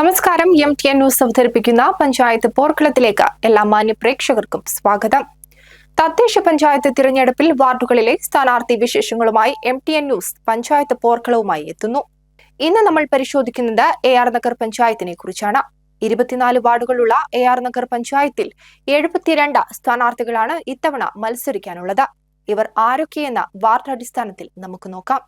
നമസ്കാരം. M T N news അവതരിപ്പിക്കുന്ന പഞ്ചായത്ത് പോർക്കളത്തിലേക്ക് എല്ലാ മാന്യ പ്രേക്ഷകർക്കും സ്വാഗതം. തദ്ദേശ പഞ്ചായത്ത് തിരഞ്ഞെടുപ്പിൽ വാർഡുകളിലെ സ്ഥാനാർത്ഥി വിശേഷങ്ങളുമായി M T N news panchayat പോർക്കളവുമായി എത്തുന്നു. ഇന്ന് നമ്മൾ പരിശോധിക്കുന്നത് എ ആർ നഗർ പഞ്ചായത്തിനെ കുറിച്ചാണ്. ഇരുപത്തിനാല് വാർഡുകളുള്ള എ ആർ നഗർ പഞ്ചായത്തിൽ എഴുപത്തിരണ്ട് സ്ഥാനാർത്ഥികളാണ് ഇത്തവണ മത്സരിക്കാനുള്ളത്. ഇവർ ആരൊക്കെയെന്ന വാർഡ് അടിസ്ഥാനത്തിൽ നമുക്ക് നോക്കാം.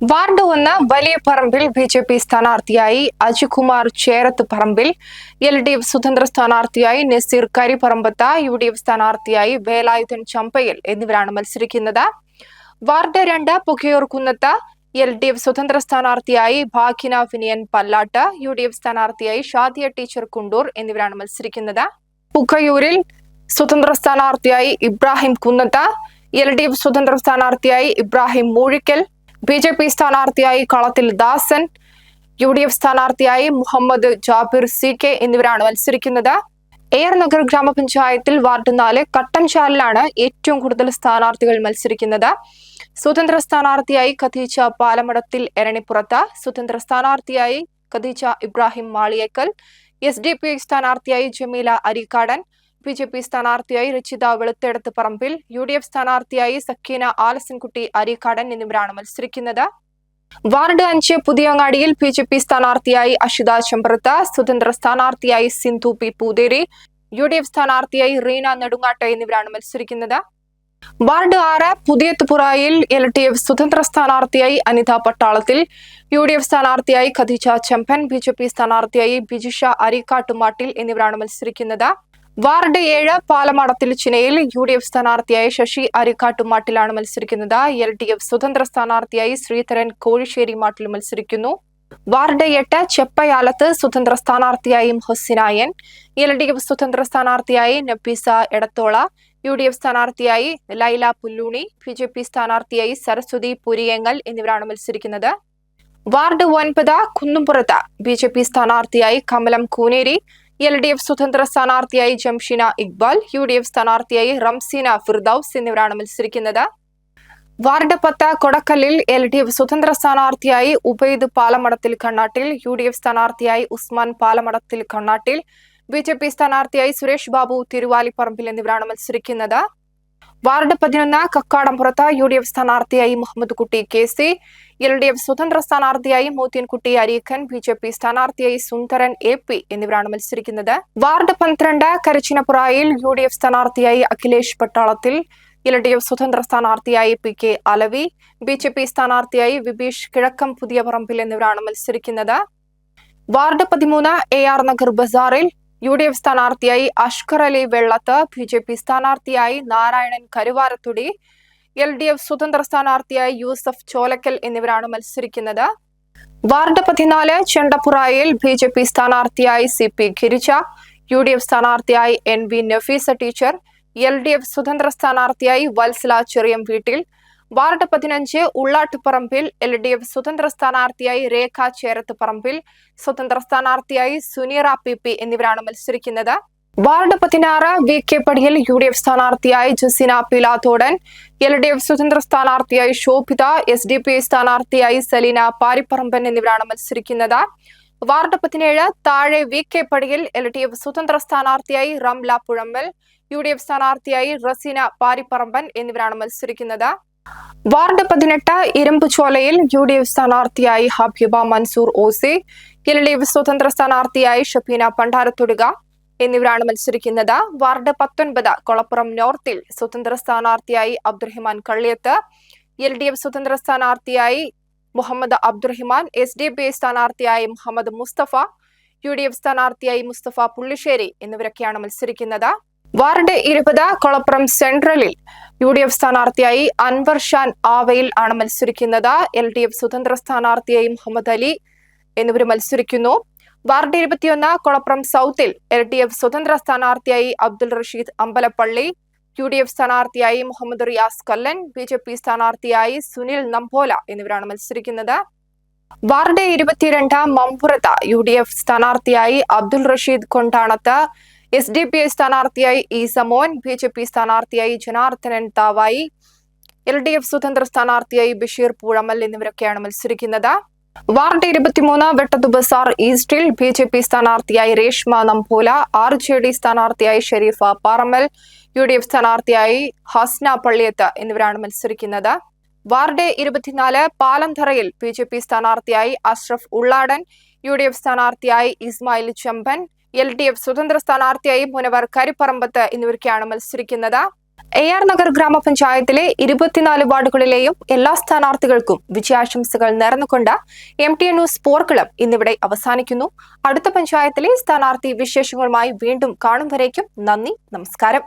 വാർഡ് ഒന്ന് വലിയ പറമ്പിൽ ബി ജെ പി സ്ഥാനാർത്ഥിയായി Ajikumar Cherath Parambil L D F സ്വതന്ത്ര സ്ഥാനാർത്ഥിയായി Nazeer Karipparambath U D F സ്ഥാനാർത്ഥിയായി വേലായുധൻ ചമ്പയിൽ എന്നിവരാണ് മത്സരിക്കുന്നത്. വാർഡ് രണ്ട് പുകയൂർക്കുന്നത്ത് എൽ ഡി എഫ് സ്വതന്ത്ര സ്ഥാനാർത്ഥിയായി ഭാഗ്യന ഫിനിയൻ പല്ലാട്ട് യു ഡി എഫ് സ്ഥാനാർത്ഥിയായി ഷാദിയ ടീച്ചർ കുണ്ടൂർ എന്നിവരാണ് മത്സരിക്കുന്നത്. പുകയൂരിൽ സ്വതന്ത്ര സ്ഥാനാർത്ഥിയായി Ibrahim Kunnath L D F സ്വതന്ത്ര സ്ഥാനാർത്ഥിയായി Ibrahim Moozhikkal B J P സ്ഥാനാർത്ഥിയായി കളത്തിൽ ദാസൻ യു ഡി എഫ് സ്ഥാനാർത്ഥിയായി മുഹമ്മദ് ജാബിർ സി കെ എന്നിവരാണ് മത്സരിക്കുന്നത്. എയർ നഗർ ഗ്രാമപഞ്ചായത്തിൽ വാർഡ് നാല് കട്ടൻചാലിലാണ് ഏറ്റവും കൂടുതൽ സ്ഥാനാർത്ഥികൾ മത്സരിക്കുന്നത്. സ്വതന്ത്ര സ്ഥാനാർത്ഥിയായി ഖദീജ പാലമടത്തിൽ എരണിപ്പുറത്ത് സ്വതന്ത്ര സ്ഥാനാർത്ഥിയായി Khadeeja Ibrahim Maliyekkal S D P സ്ഥാനാർത്ഥിയായി Jameela Arikkadan B J P സ്ഥാനാർത്ഥിയായി Rachitha Veluthedath Parambil U D F സ്ഥാനാർത്ഥിയായി സക്കീന ആലസൻകുട്ടി അരിക്കാടൻ എന്നിവരാണ് മത്സരിക്കുന്നത്. വാർഡ് അഞ്ച് പുതിയങ്ങാടിയിൽ ബി ജെ പി സ്ഥാനാർത്ഥിയായി അഷിത ചെമ്പ്രത്ത് സ്വതന്ത്ര സ്ഥാനാർത്ഥിയായി Sindhu P Pootheri U D F സ്ഥാനാർത്ഥിയായി റീന നെടുങ്ങാട്ട് എന്നിവരാണ് മത്സരിക്കുന്നത്. വാർഡ് ആറ് പുതിയത്തുപുറയിൽ എൽ ടി എഫ് സ്വതന്ത്ര സ്ഥാനാർത്ഥിയായി അനിത പട്ടാളത്തിൽ യു ഡി എഫ് സ്ഥാനാർത്ഥിയായി Khadija Chemban B J P സ്ഥാനാർത്ഥിയായി ബിജിഷ അരിക്കാട്ടുമാട്ടിൽ എന്നിവരാണ് മത്സരിക്കുന്നത്. വാർഡ് ഏഴ് പാലമാട ചിനയിൽ യു ഡി എഫ് സ്ഥാനാർത്ഥിയായ ശശി അരിക്കാട്ടുമാട്ടിലാണ് മത്സരിക്കുന്നത്. എൽ ഡി എഫ് സ്വതന്ത്ര സ്ഥാനാർത്ഥിയായി ശ്രീധരൻ കോഴിശ്ശേരി മാട്ടിൽ മത്സരിക്കുന്നു. വാർഡ് എട്ട് ചെപ്പയാലത്ത് സ്വതന്ത്ര സ്ഥാനാർത്ഥിയായി ഹൊസിനായൻ എൽ ഡി എഫ് സ്വതന്ത്ര സ്ഥാനാർത്ഥിയായി Nabeesa Edathola. U D F സ്ഥാനാർത്ഥിയായി Laila Pulluni. B J P സ്ഥാനാർത്ഥിയായി സരസ്വതി പുരിയങ്ങൽ എന്നിവരാണ് മത്സരിക്കുന്നത്. വാർഡ് ഒൻപത് കുന്നുംപുറത്ത് ബി ജെ പി സ്ഥാനാർത്ഥിയായി Kamalam Kooneri. L D F സ്വതന്ത്ര സ്ഥാനാർത്ഥിയായി Jamsheena Iqbal U D F സ്ഥാനാർത്ഥിയായി റംസീന ഫിർദൌസ് എന്നിവരാണ് മത്സരിക്കുന്നത്. വാർഡ് പത്ത് കൊടക്കലിൽ എൽ ഡി എഫ് സ്വതന്ത്ര സ്ഥാനാർത്ഥിയായി Ubaid Palamadathil Kannattil U D F സ്ഥാനാർത്ഥിയായി Usman Palamadathil Kannattil B J P സ്ഥാനാർത്ഥിയായി സുരേഷ് ബാബു തിരുവാലിപ്പറമ്പിൽ എന്നിവരാണ് മത്സരിക്കുന്നത്. വാർഡ് പതിനൊന്ന് കക്കാടംപുറത്ത് യു ഡി എഫ് സ്ഥാനാർത്ഥിയായി Muhammad Kutty K C L D F സ്വതന്ത്ര സ്ഥാനാർത്ഥിയായി Mothiyankutty Areekhan B J P സ്ഥാനാർത്ഥിയായി സുന്ദരൻ എ പി എന്നിവരാണ് മത്സരിക്കുന്നത്. വാർഡ് പന്ത്രണ്ട് കരച്ചിനപ്പുറയിൽ യു ഡി എഫ് സ്ഥാനാർത്ഥിയായി അഖിലേഷ് പട്ടാളത്തിൽ എൽ ഡി എഫ് സ്വതന്ത്ര സ്ഥാനാർത്ഥിയായി P K Alavi B J P സ്ഥാനാർത്ഥിയായി വിബീഷ് കിഴക്കം പുതിയ പറമ്പിൽ എന്നിവരാണ് മത്സരിക്കുന്നത്. വാർഡ് പതിമൂന്ന് എ ആർ നഗർ ബസാറിൽ യു ഡി എഫ് സ്ഥാനാർത്ഥിയായി Ashkar Ali Vellath B J P സ്ഥാനാർത്ഥിയായി Narayanan Karuvarathudi L D F സ്വതന്ത്ര സ്ഥാനാർത്ഥിയായി യൂസഫ് ചോലക്കൽ എന്നിവരാണ് മത്സരിക്കുന്നത്. വാർഡ് പതിനാല് ചെണ്ടപ്പുറയിൽ ബി ജെ പി സ്ഥാനാർത്ഥിയായി C P Girija U D F സ്ഥാനാർത്ഥിയായി N V Nafeesa teacher L D F സ്വതന്ത്ര സ്ഥാനാർത്ഥിയായി വത്സല ചെറിയം വീട്ടിൽ വാർഡ് പതിനഞ്ച് ഉള്ളാട്ടുപറമ്പിൽ എൽ ഡി എഫ് സ്വതന്ത്ര സ്ഥാനാർത്ഥിയായി രേഖ ചേരത്ത് പറമ്പിൽ സ്വതന്ത്ര സ്ഥാനാർത്ഥിയായി സുനീറ പി പി എന്നിവരാണ് മത്സരിക്കുന്നത്. വാർഡ് പതിനാറ് വി കെ പടിയിൽ യു ഡി എഫ് സ്ഥാനാർത്ഥിയായി Jaseena Pilathodan L D F സ്വതന്ത്ര സ്ഥാനാർത്ഥിയായി Shobhitha S D P I സ്ഥാനാർത്ഥിയായി സലീന പാരിപ്പറമ്പൻ എന്നിവരാണ് മത്സരിക്കുന്നത്. വാർഡ് പതിനേഴ് താഴെ വി കെ പടിയിൽ എൽ ഡി എഫ് സ്വതന്ത്ര സ്ഥാനാർത്ഥിയായി Ramla Puzhambal U D F സ്ഥാനാർത്ഥിയായി റസീന പാരിപ്പറമ്പൻ എന്നിവരാണ് മത്സരിക്കുന്നത്. വാർഡ് പതിനെട്ട് ഇരുമ്പുചോലയിൽ യു ഡി എഫ് സ്ഥാനാർത്ഥിയായി Habeeba Mansoor OC L D F സ്വതന്ത്ര സ്ഥാനാർത്ഥിയായി ഷഫീന പണ്ടാരത്തൊടുക എന്നിവരാണ് മത്സരിക്കുന്നത്. വാർഡ് പത്തൊൻപത് കൊളപ്പുറം നോർത്തിൽ സ്വതന്ത്ര സ്ഥാനാർത്ഥിയായി Abdurahiman Kalliyath L D F സ്വതന്ത്ര സ്ഥാനാർത്ഥിയായി Muhammad Abdurahiman S D P സ്ഥാനാർത്ഥിയായി Muhammad Mustafa U D F സ്ഥാനാർത്ഥിയായി മുസ്തഫ പുള്ളിശ്ശേരി എന്നിവരൊക്കെയാണ് മത്സരിക്കുന്നത്. വാർഡ് ഇരുപത് കൊളപ്പുറം സെൻട്രലിൽ യു ഡി എഫ് സ്ഥാനാർത്ഥിയായി അൻവർ ഷാൻ ആവയിൽ ആണ് മത്സരിക്കുന്നത്. എൽ ഡി എഫ് സ്വതന്ത്ര സ്ഥാനാർത്ഥിയായി മുഹമ്മദ് അലി എന്നിവർ മത്സരിക്കുന്നു. വാർഡ് ഇരുപത്തിയൊന്ന് കൊളപ്പുറം സൗത്തിൽ എൽ ഡി എഫ് സ്വതന്ത്ര സ്ഥാനാർത്ഥിയായി Abdul Rasheed Ambalappally U D F സ്ഥാനാർത്ഥിയായി Muhammad Riyas Kallan B J P സ്ഥാനാർത്ഥിയായി സുനിൽ നമ്പോല എന്നിവരാണ് മത്സരിക്കുന്നത്. വാർഡ് ഇരുപത്തിരണ്ട് മമ്പുറത്ത് യു ഡി എഫ് സ്ഥാനാർത്ഥിയായി Abdul Rasheed Kondanath S D P I സ്ഥാനാർത്ഥിയായി E Samon B J P സ്ഥാനാർത്ഥിയായി Janardhanan Thavayi L D F സ്വതന്ത്ര സ്ഥാനാർത്ഥിയായി ബഷീർ പൂഴമൽ എന്നിവരൊക്കെയാണ് മത്സരിക്കുന്നത്. വാർഡ് ഇരുപത്തിമൂന്ന് വെട്ടത്തു ബസാർ ഈസ്റ്റിൽ ബി ജെ പി സ്ഥാനാർത്ഥിയായി Reshma Nampoola R J D സ്ഥാനാർത്ഥിയായി Shareefa Paramal U D F സ്ഥാനാർത്ഥിയായി ഹസ്ന പള്ളിയത്ത് എന്നിവരാണ് മത്സരിക്കുന്നത്. വാർഡ് ഇരുപത്തിനാല് പാലന്തറയിൽ ബി ജെ പി സ്ഥാനാർത്ഥിയായി Ashraf Ulladan U D F സ്ഥാനാർത്ഥിയായി Ismail Champan L D F സ്വതന്ത്ര സ്ഥാനാർത്ഥിയായി മുനവർ കരിപ്പറമ്പത്ത് എന്നിവർക്കാണ് മത്സരിക്കുന്നത്. എ ആർ നഗർ ഗ്രാമപഞ്ചായത്തിലെ ഇരുപത്തിനാല് വാർഡുകളിലെയും എല്ലാ സ്ഥാനാർത്ഥികൾക്കും വിജയാശംസകൾ നേർന്നുകൊണ്ട് M T news sport club ഇന്നിവിടെ അവസാനിക്കുന്നു. അടുത്ത പഞ്ചായത്തിലെ സ്ഥാനാർത്ഥി വിശേഷങ്ങളുമായി വീണ്ടും കാണും വരേക്കും നന്ദി നമസ്കാരം.